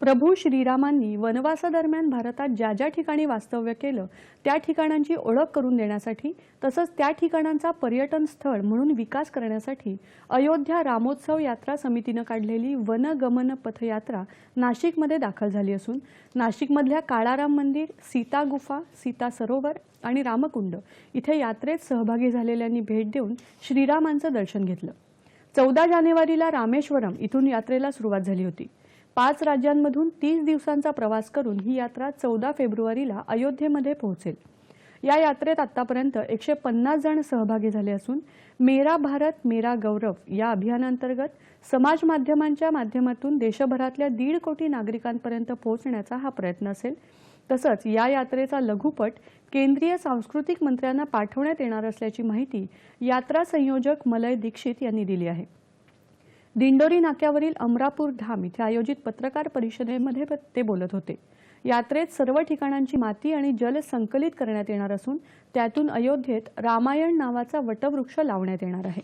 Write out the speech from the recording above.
प्रभू श्रीरामांनी वनवासादरम्यान भारतात ज्या ज्या ठिकाणी वास्तव्य केलं त्या ठिकाणांची ओळख करून देण्यासाठी तसंच त्या ठिकाणांचा पर्यटन स्थळ म्हणून विकास करण्यासाठी अयोध्या रामोत्सव यात्रा समितीनं काढलेली वनगमन पथयात्रा नाशिकमध्ये दाखल झाली असून नाशिकमधल्या काळाराम मंदिर सीता गुफा सीता सरोवर आणि रामकुंड इथे यात्रेत सहभागी झालेल्यांनी भेट देऊन श्रीरामांचं दर्शन घेतलं. चौदा जानेवारीला रामेश्वरम इथून यात्रेला सुरुवात झाली होती. पाच राज्यांमधून तीस दिवसांचा प्रवास करून ही यात्रा चौदा फेब्रुवारीला अयोध्येमध्ये पोहोचेल. या यात्रेत आतापर्यंत एकशे पन्नास जण सहभागी झाले असून मेरा भारत मेरा गौरव या अभियानांतर्गत समाज माध्यमांच्या माध्यमातून देशभरातल्या दीड कोटी नागरिकांपर्यंत पोहोचण्याचा हा प्रयत्न असेल. तसंच या यात्रेचा लघुपट केंद्रीय सांस्कृतिक मंत्र्यांना पाठवण्यात येणार असल्याची माहिती यात्रा संयोजक मलय दीक्षित यांनी दिली आहे. दिंडोरी नाक्यावरील अमरापूर धाम इथे आयोजित पत्रकार परिषदेमध्ये ते बोलत होते. यात्रेत सर्व ठिकाणांची माती आणि जल संकलित करण्यात येणार असून त्यातून अयोध्येत रामायण नावाचा वटवृक्ष लावण्यात येणार आहे.